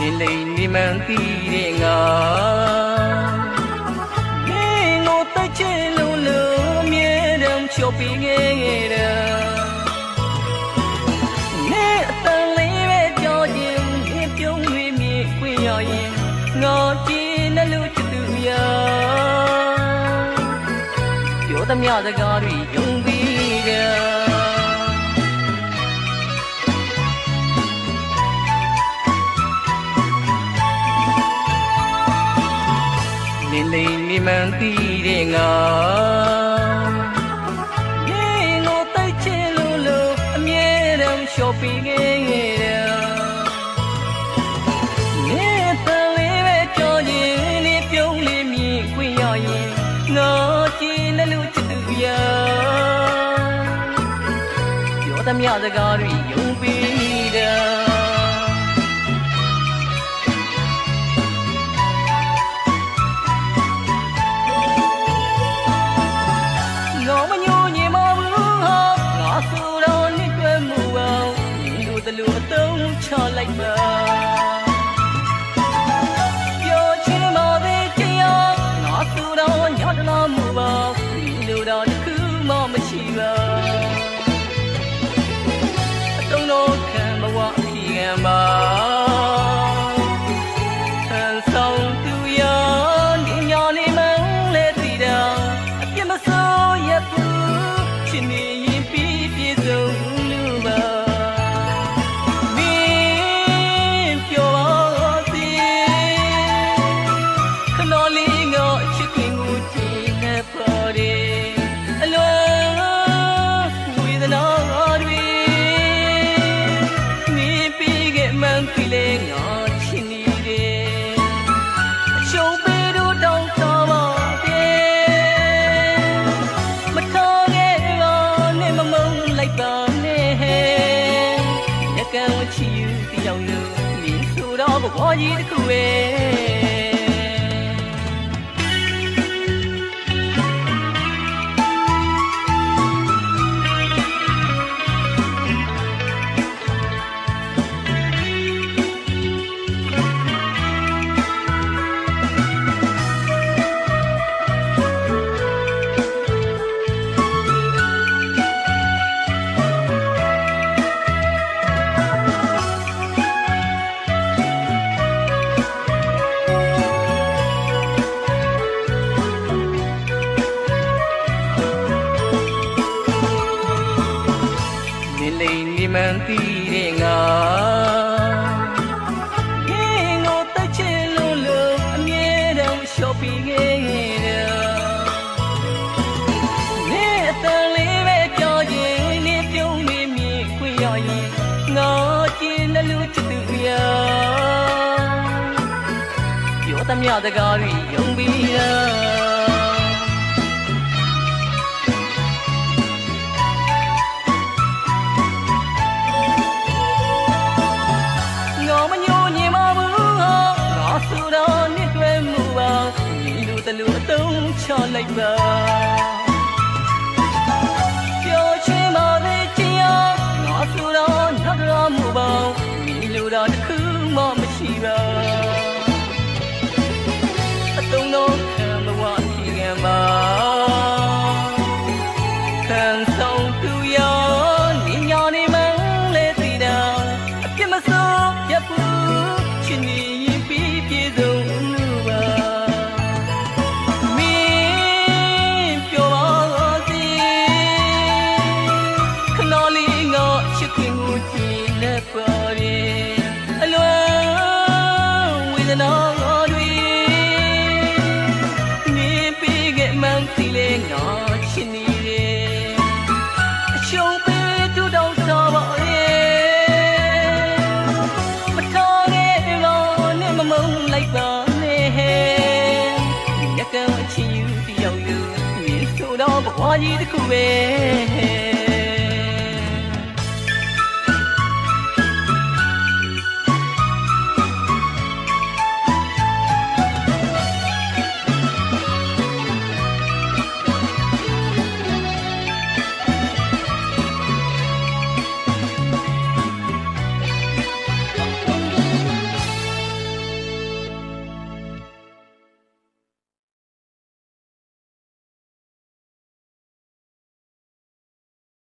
நிலை நிமந்திரே ngà nghe ngô ta chê lâu lâu miê đâm cho pi nghe nghe đâm သမျှစကားတွေယုံပြီးကနင်းနေမိမှန်သိတဲ့ငါငင်းတော့တိုက်ချင်လို့လို့အမြဲတမ်း shopping ရဲ့ငါကြည်နဲ့လူ ရာပြောသမျှစကားတွေယုံပေးနေတာလောမညိုညင်မဘူးဟာငါဆိုတော့နှစ်တွဲမှုအောင်ဒီလိုသလိုအသုံးချလိုက်ပါ girl so ချီယူပြောင်းလို့မင်းဆိုတော့ဘဝကြီးတစ်ခုပဲ လိမ်ဒီမှန်တည်တဲ့ငါဟင်းကိုတချင်လို့လို့အမြဲတမ်းရှော့ပြီးခဲ့တယ်နေအတန်လေးပဲကြောရင်နေပြုံးမိမိခွင့်ရရင်ငါကျင်တဲ့လူချစ်သူများပြောသမျှတကားတွေယုံပြီးလား ကြီးတစ်ခုပဲ